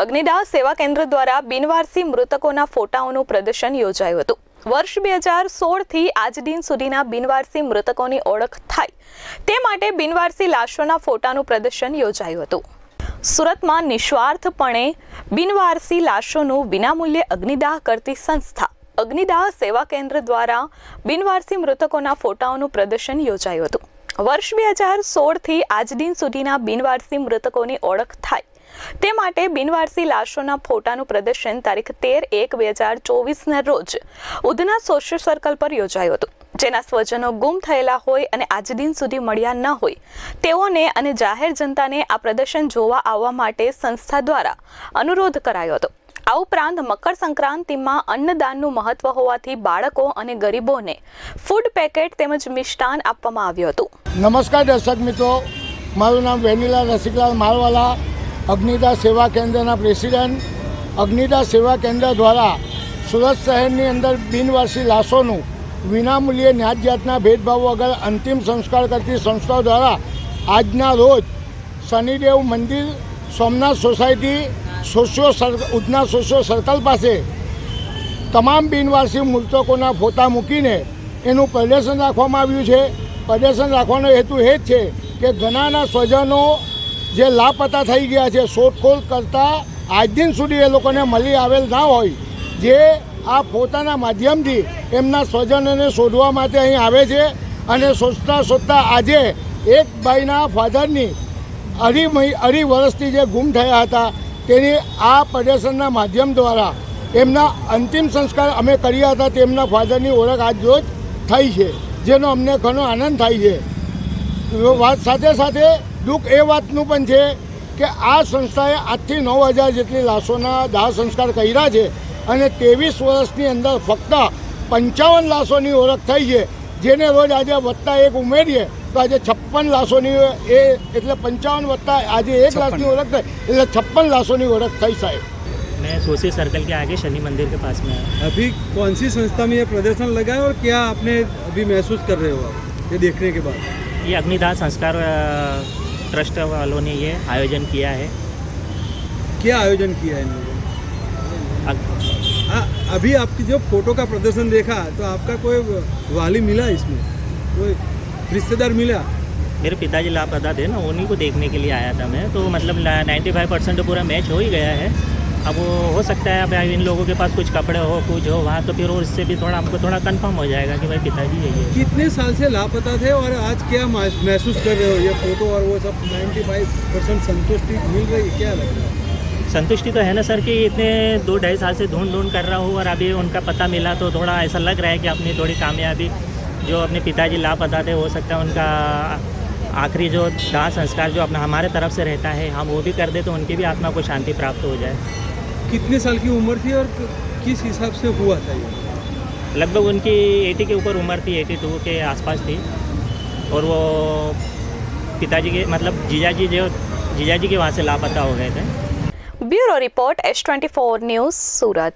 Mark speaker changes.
Speaker 1: અગ્નિદાહ સેવા કેન્દ્ર દ્વારા બિનવારસી મૃતકોના ફોટાઓનું પ્રદર્શન યોજાયું હતું. વર્ષ બે હજાર સોળથી આજ દિન સુધીના બિનવારસી મૃતકોની ઓળખ થાય. તે માટે બિનવારસી લાશોના ફોટાનું પ્રદર્શન યોજાયું હતું. સુરતમાં નિસ્વાર્થપણે બિનવારસી લાશોનું વિનામૂલ્યે અગ્નિદાહ કરતી સંસ્થા, અગ્નિદાહ સેવા કેન્દ્ર દ્વારા બિનવારસી મૃતકોના ફોટાઓનું પ્રદર્શન યોજાયું હતું. વર્ષ બે હજાર સોળથી આજ દિન સુધીના બિનવારસી મૃતકોની ઓળખ થાય. તે માટે બિનવારસી લાશોના ફોટાનું પ્રદર્શન તારીખ તેર એક બે હજાર ચોવીસના રોજ ઉધના સોશિયલ સર્કલ પર યોજાયું હતું. જેના સ્વજનો ગુમ થયેલા હોય અને આજ દિન સુધી મળ્યા ન હોય, તેઓને અને જાહેર જનતાને આ પ્રદર્શન જોવા આવવા માટે સંસ્થા દ્વારા અનુરોધ કરાયો હતો. આ ઉપરાંત મકર સંક્રાંતિમાં અન્નદાનનું મહત્વ હોવાથી બાળકો અને ગરીબોને ફૂડ પેકેટ તેમજ મિષ્ટાન આપવામાં આવ્યું હતું.
Speaker 2: નમસ્કાર દર્શક મિત્રો, મારું નામ વેનીલા રસિકલાલ મારવાલા અગ્નિદા સેવા કેન્દ્રના પ્રેસિડેન્ટ. અગ્નિદા સેવા કેન્દ્ર દ્વારા સુરત શહેરની અંદર બિનવારસી લાશોનું વિનામૂલ્યે ન્યાજ જાતના ભેદભાવ વગર અંતિમ સંસ્કાર કરતી સંસ્થાઓ દ્વારા આજના રોજ શનિદેવ મંદિર, Somnath society socio circle Udhna socio circle પાસે તમામ બિનવારસી મૃતકોના ફોટા મૂકીને એનું પ્રદર્શન રાખવામાં આવ્યું છે. પ્રદર્શન રાખવાનો હેતુ એ જ છે કે ઘણાના સ્વજનો જે લાપતા થઈ ગયા છે, શોધખોળ કરતાં, આજ દિન સુધી એ લોકોને મળી આવેલ ના હોય, જે આ પોતાના માધ્યમથી એમના સ્વજનોને શોધવા માટે અહીં આવે છે અને શોધતા શોધતા આજે એક ભાઈના ફાધરની અઢી અઢી વર્ષથી જે ગુમ થયા હતા તેની આ પ્રદર્શનના માધ્યમ દ્વારા એમના અંતિમ સંસ્કાર અમે કર્યા હતા, તેમના ફાધરની ઓળખ આજ રોજ થઈ છે, જેનો અમને ઘણો આનંદ થાય છે. વાત સાથે સાથે દુઃખ એ વાતનું પણ છે કે આ સંસ્થાએ આજથી નવ હજાર જેટલી લાશોના દાહ સંસ્કાર કર્યા છે અને ત્રેવીસ વર્ષની અંદર ફક્ત પંચાવન લાશોની ઓળખ થઈ છે, જેને રોજ આજે વત્તા એક ઉમેરીએ તો આજે છપ્પન લાશોની એ એટલે પંચાવન વત્તા આજે એક લાખની ઓળખ થઈ એટલે છપ્પન લાશોની ઓળખ થઈ સાહેબ
Speaker 3: मैं सोसी सर्कल के आगे शनि मंदिर के पास में है
Speaker 4: अभी कौन सी संस्था में ये प्रदर्शन लगा है और क्या आपने अभी महसूस कर रहे हो आप ये देखने के बाद
Speaker 3: ये अग्निदाह संस्कार अ, ट्रस्ट वालों ने ये आयोजन किया है
Speaker 4: क्या आयोजन किया है इन लोगों ने
Speaker 3: अग-
Speaker 4: हाँ, अभी आपकी जो फोटो का प्रदर्शन देखा तो आपका कोई वाली मिला इसमें कोई रिश्तेदार मिला?
Speaker 3: मेरे पिताजी लापता थे ना उन्हीं को देखने के लिए आया था मैं। तो मतलब नाइन्टी फाइव परसेंट तो पूरा मैच हो ही गया है। अब वो हो सकता है अब इन लोगों के पास कुछ कपड़े हो कुछ हो वहाँ तो फिर वो इससे भी थोड़ा हमको थोड़ा कंफर्म हो जाएगा कि भाई पिताजी यही है।
Speaker 4: कितने साल से लापता थे और आज क्या महसूस कर रहे हो? ये फ़ोटो और वो सब 95 परसेंट संतुष्टि मिल रही है क्या लग रहा है?
Speaker 3: संतुष्टि तो है ना सर कि इतने दो ढाई साल से ढूंढ ढूंढ कर रहा हूँ और अभी उनका पता मिला तो थोड़ा ऐसा लग रहा है कि अपनी थोड़ी कामयाबी जो अपने पिताजी लापता थे हो सकता है उनका आखिरी जो दाह संस्कार जो अपना हमारे तरफ़ से रहता है हम वो भी कर दे तो उनकी भी आत्मा को शांति प्राप्त हो जाए।
Speaker 4: कितने साल की उम्र थी और किस हिसाब से हुआ था ये?
Speaker 3: लगभग उनकी एटी के ऊपर उम्र थी 82 के आसपास थी। और वो पिताजी के मतलब जीजा जी जो जीजा जी के वहाँ से लापता हो गए थे।
Speaker 1: Bureau report H twenty four news Surat.